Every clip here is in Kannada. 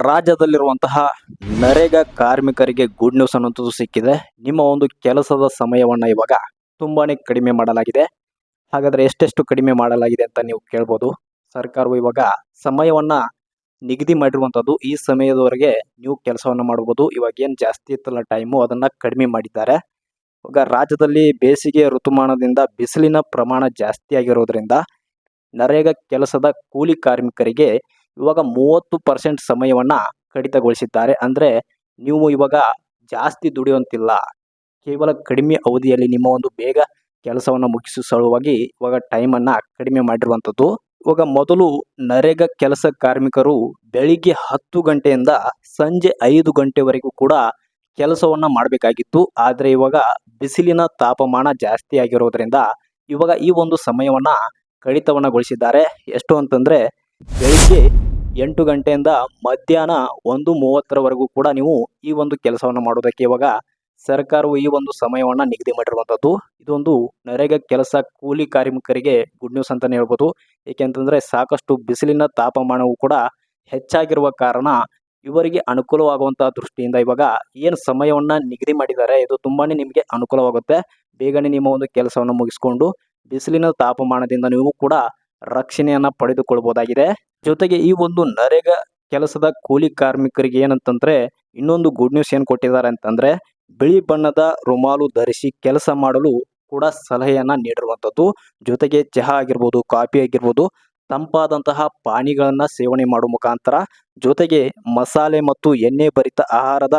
ರಾಜ್ಯದಲ್ಲಿರುವಂತಹ ನರೇಗಾ ಕಾರ್ಮಿಕರಿಗೆ ಗುಡ್ ನ್ಯೂಸ್ ಅನ್ನುವಂಥದ್ದು ಸಿಕ್ಕಿದೆ. ನಿಮ್ಮ ಒಂದು ಕೆಲಸದ ಸಮಯವನ್ನು ಇವಾಗ ತುಂಬಾನೇ ಕಡಿಮೆ ಮಾಡಲಾಗಿದೆ. ಹಾಗಾದರೆ ಎಷ್ಟೆಷ್ಟು ಕಡಿಮೆ ಮಾಡಲಾಗಿದೆ ಅಂತ ನೀವು ಕೇಳ್ಬೋದು. ಸರ್ಕಾರವು ಇವಾಗ ಸಮಯವನ್ನು ನಿಗದಿ ಮಾಡಿರುವಂಥದ್ದು ಈ ಸಮಯದವರೆಗೆ ನೀವು ಕೆಲಸವನ್ನು ಮಾಡ್ಬೋದು. ಇವಾಗ ಏನು ಜಾಸ್ತಿ ಇತ್ತಲ್ಲ ಟೈಮು ಅದನ್ನು ಕಡಿಮೆ ಮಾಡಿದ್ದಾರೆ. ಇವಾಗ ರಾಜ್ಯದಲ್ಲಿ ಬೇಸಿಗೆ ಋತುಮಾನದಿಂದ ಬಿಸಿಲಿನ ಪ್ರಮಾಣ ಜಾಸ್ತಿ ಆಗಿರೋದ್ರಿಂದ ನರೇಗಾ ಕೆಲಸದ ಕೂಲಿ ಕಾರ್ಮಿಕರಿಗೆ ಇವಾಗ ಮೂವತ್ತು ಪರ್ಸೆಂಟ್ ಸಮಯವನ್ನು ಕಡಿತಗೊಳಿಸಿದ್ದಾರೆ. ಅಂದರೆ ನೀವು ಇವಾಗ ಜಾಸ್ತಿ ದುಡಿಯುವಂತಿಲ್ಲ. ಕೇವಲ ಕಡಿಮೆ ಅವಧಿಯಲ್ಲಿ ನಿಮ್ಮ ಒಂದು ಬೇಗ ಕೆಲಸವನ್ನು ಮುಗಿಸುವ ಸಲುವಾಗಿ ಇವಾಗ ಟೈಮನ್ನು ಕಡಿಮೆ ಮಾಡಿರುವಂಥದ್ದು ಇವಾಗ ಮೊದಲು ನರೇಗಾ ಕೆಲಸ ಕಾರ್ಮಿಕರು ಬೆಳಿಗ್ಗೆ ಹತ್ತು ಗಂಟೆಯಿಂದ ಸಂಜೆ ಐದು ಗಂಟೆವರೆಗೂ ಕೂಡ ಕೆಲಸವನ್ನು ಮಾಡಬೇಕಾಗಿತ್ತು. ಆದರೆ ಇವಾಗ ಬಿಸಿಲಿನ ತಾಪಮಾನ ಜಾಸ್ತಿ ಆಗಿರೋದ್ರಿಂದ ಇವಾಗ ಈ ಒಂದು ಸಮಯವನ್ನು ಕಡಿತವನ್ನಗೊಳಿಸಿದ್ದಾರೆ ಎಷ್ಟು ಅಂತಂದರೆ ಬೆಳಿಗ್ಗೆ ಎಂಟು ಗಂಟೆಯಿಂದ ಮಧ್ಯಾಹ್ನ ಒಂದು ಮೂವತ್ತರವರೆಗೂ ಕೂಡ ನೀವು ಈ ಒಂದು ಕೆಲಸವನ್ನು ಮಾಡೋದಕ್ಕೆ ಇವಾಗ ಸರ್ಕಾರವು ಈ ಒಂದು ಸಮಯವನ್ನು ನಿಗದಿ ಮಾಡಿರುವಂಥದ್ದು ಇದೊಂದು ನರೇಗಾ ಕೆಲಸ ಕೂಲಿ ಕಾರ್ಮಿಕರಿಗೆ ಗುಡ್ ನ್ಯೂಸ್ ಅಂತಲೇ ಹೇಳ್ಬೋದು. ಏಕೆಂತಂದರೆ ಸಾಕಷ್ಟು ಬಿಸಿಲಿನ ತಾಪಮಾನವು ಕೂಡ ಹೆಚ್ಚಾಗಿರುವ ಕಾರಣ ಇವರಿಗೆ ಅನುಕೂಲವಾಗುವಂತಹ ದೃಷ್ಟಿಯಿಂದ ಇವಾಗ ಏನು ಸಮಯವನ್ನು ನಿಗದಿ ಮಾಡಿದ್ದಾರೆ ಇದು ತುಂಬಾ ನಿಮಗೆ ಅನುಕೂಲವಾಗುತ್ತೆ. ಬೇಗನೆ ನಿಮ್ಮ ಒಂದು ಕೆಲಸವನ್ನು ಮುಗಿಸ್ಕೊಂಡು ಬಿಸಿಲಿನ ತಾಪಮಾನದಿಂದ ನೀವು ಕೂಡ ರಕ್ಷಣೆಯನ್ನು ಪಡೆದುಕೊಳ್ಬಹುದಾಗಿದೆ ಜೊತೆಗೆ ಈ ಒಂದು ನರೇಗಾ ಕೆಲಸದ ಕೂಲಿ ಕಾರ್ಮಿಕರಿಗೆ ಏನಂತಂದ್ರೆ ಇನ್ನೊಂದು ಗುಡ್ ನ್ಯೂಸ್ ಏನು ಕೊಟ್ಟಿದ್ದಾರೆ ಅಂತಂದ್ರೆ ಬಿಳಿ ಬಣ್ಣದ ರುಮಾಲು ಧರಿಸಿ ಕೆಲಸ ಮಾಡಲು ಕೂಡ ಸಲಹೆಯನ್ನ ನೀಡಿರುವಂಥದ್ದು. ಜೊತೆಗೆ ಚಹಾ ಆಗಿರ್ಬೋದು, ಕಾಫಿ ಆಗಿರ್ಬೋದು, ತಂಪಾದಂತಹ ಪಾನೀಯಗಳನ್ನ ಸೇವನೆ ಮಾಡುವ ಮುಖಾಂತರ ಜೊತೆಗೆ ಮಸಾಲೆ ಮತ್ತು ಎಣ್ಣೆ ಭರಿತ ಆಹಾರದ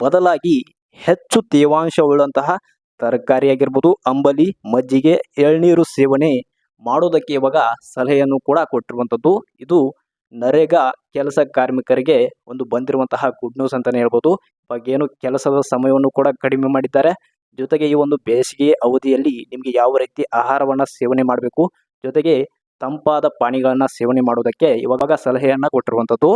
ಬದಲಾಗಿ ಹೆಚ್ಚು ತೇವಾಂಶವುಳ್ಳಂತಹ ತರಕಾರಿ ಆಗಿರ್ಬೋದು, ಅಂಬಲಿ, ಮಜ್ಜಿಗೆ, ಎಳ್ನೀರು ಸೇವನೆ ಮಾಡೋದಕ್ಕೆ ಇವಾಗ ಸಲಹೆಯನ್ನು ಕೂಡ ಕೊಟ್ಟಿರುವಂಥದ್ದು. ಇದು ನರೇಗಾ ಕೆಲಸ ಕಾರ್ಮಿಕರಿಗೆ ಒಂದು ಬಂದಿರುವಂತಹ ಗುಡ್ ನ್ಯೂಸ್ ಅಂತಲೇ ಹೇಳ್ಬೋದು. ಇವಾಗ ಏನು ಕೆಲಸದ ಸಮಯವನ್ನು ಕೂಡ ಕಡಿಮೆ ಮಾಡಿದ್ದಾರೆ. ಜೊತೆಗೆ ಈ ಒಂದು ಬೇಸಿಗೆ ಅವಧಿಯಲ್ಲಿ ನಿಮಗೆ ಯಾವ ರೀತಿ ಆಹಾರವನ್ನು ಸೇವನೆ ಮಾಡಬೇಕು, ಜೊತೆಗೆ ತಂಪಾದ ಪಾನಿಗಳನ್ನು ಸೇವನೆ ಮಾಡೋದಕ್ಕೆ ಇವಾಗ ಸಲಹೆಯನ್ನು ಕೊಟ್ಟಿರುವಂಥದ್ದು.